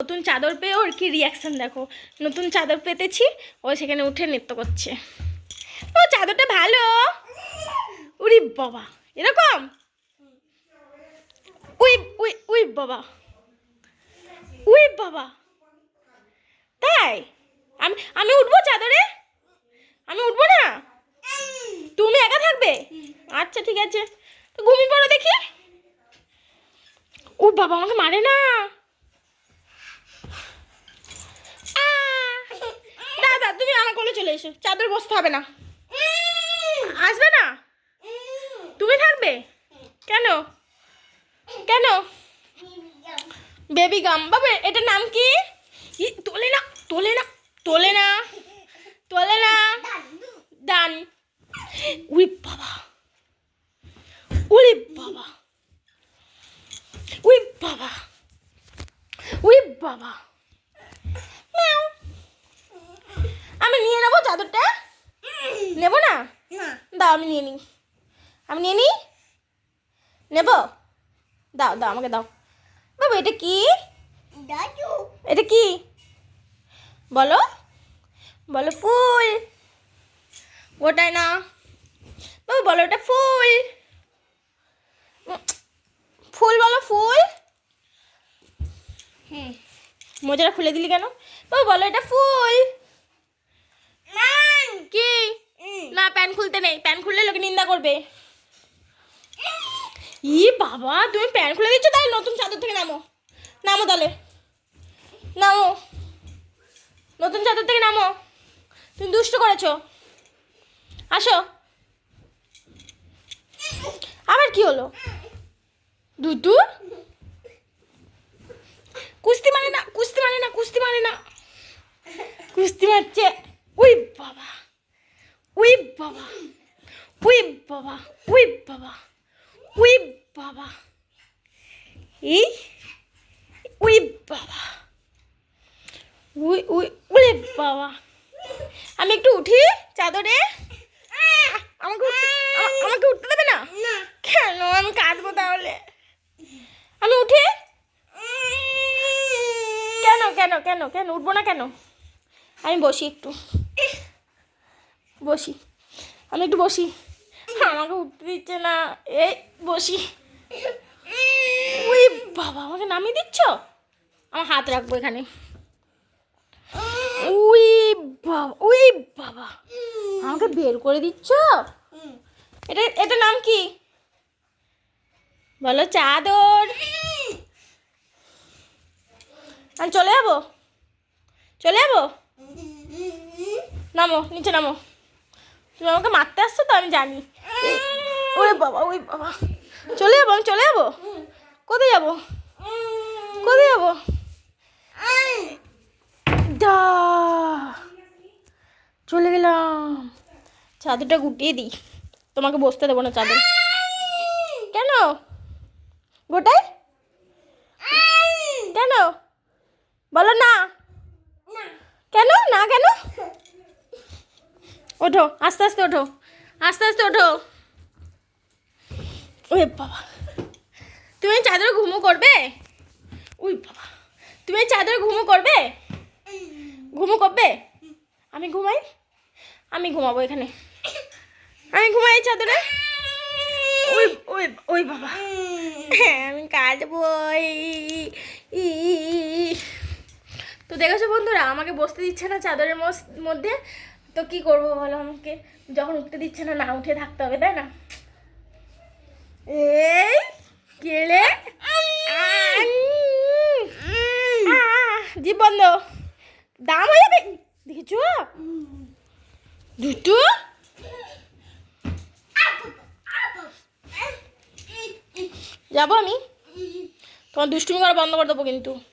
নতুন চাদর পেয়ে ওর কি রিয়াকশন দেখো? নতুন চাদর পেতেছি, ও সেখানে উঠে নৃত্য করছে। ও, চাদরটা ভালো! উরি বাবা, এরকম? উই উই উই বাবা উই বাবা। তাই? আমি আমি উঠবো চাদরে? আমি উঠবো না? তুমি একা থাকবে? আচ্ছা ঠিক আছে। তো ঘুমিয়ে পড়ো দেখি। ও বাবা, আমাকে মারে না আহ! দাদা তুমি আমার কোলে চলে এসো, চাদর বসতে হবে না। আসবে না? তুমি থাকবে? কেন? কেন? বেবি গাম বাবা, এটার নাম কি? তোলে না তোলে না তোলে না তোলে না। ডান উই বাবা। উই বাবা। উই বাবা। উই বাবা মিয়াও। আমি নিয়ে নেব চাদরটা? নেব না? দাও আমি নিয়ে নিই। আমি নিয়ে নিই? নেব? দাও দাও আমাকে দাও। বাবু এটা কি? এটা কি? বলো। বলো ফুল। গোটায় না বাবু বলো এটা ফুল। ফুল বলো ফুল। হুম। মোজাটা খুলে দিলি কেন? বাবু বলো এটা ফুল কি না প্যান খুলতে নেই, প্যান খুললে লোকে নিন্দা করবে। ই বাবা, তুমি প্যান খুলে দিচ্ছ, তাহলে নতুন চাদর থেকে নামো। নামো তাহলে। নামো। নতুন চাদর থেকে নামো। তুমি দুষ্ট করেছ। আসো। আবার কি হলো? দুদু কুস্তি মানে না, কুস্তি মানে না, কুস্তি মানে না। কুস্তি মারছে। ওই বাবা। উই বাবা উই বাবা উই বাবা উই বাবা এই উই বাবা উই উই উই বাবা আমি একটু উঠি চাদরে। আমাকে আমাকে উঠতে দেবে না। কেন? আমি কাঁদবো তাহলে। আমি উঠি। কেন কেন কেন কেন? উঠবো না কেন? আমি বসি একটু। বসি। আমি একটু বসি। আমাকে উঠতে দিচ্ছে না। এই বসি। উই বাবা আমাকে নামিয়ে দিচ্ছ? আমার হাত রাখব এখানে। উই বাবা উই বাবা। আমাকে বের করে দিচ্ছ? এটা এটা নাম কি? বলো চাদর। আমি চলে যাব? চলে যাব? নামো নিচে নামো। তুমি আমাকে মারতে আসছো তো, আমি জানি। ওরে বাবা ওই বাবা। চলে যাব, আমি চলে যাব? কোথায় যাব? কোথায় যাব? দা। চলে গেলাম। চাদরটা গুটিয়ে দিই। তোমাকে বসতে দেবো না চাদর। কেন? গোটাই? কেন? বলো না কেন না কেন ওঠো, আস্তে আস্তে ওঠো, আস্তে আস্তে ওঠো। ওই বাবা, তুমি চাদরে ঘুমো করবে? উই বাবা, তুমি চাদরে ঘুমো করবে? ঘুমো করবে? আমি ঘুমাই? আমি ঘুমাবো এখানে। আমি ঘুমাই চাদরে? ওই ওই ওই বাবা। হ্যাঁ আমি কাটবো ই- ই- তো দেখেছ বন্ধুরা, আমাকে বসতে দিচ্ছে না চাদরের মধ্যে। তো কি করব বলো আমাকে? যখন উঠতে দিচ্ছে না না উঠে থাকতে হবে, তাই না? এই কেলে জীব বন্ধ। দাম হয়ে যাবে? দেখেছ? দুটো? যাব আমি? তোমার দুষ্টুমি করা বন্ধ করে দেবো কিন্তু।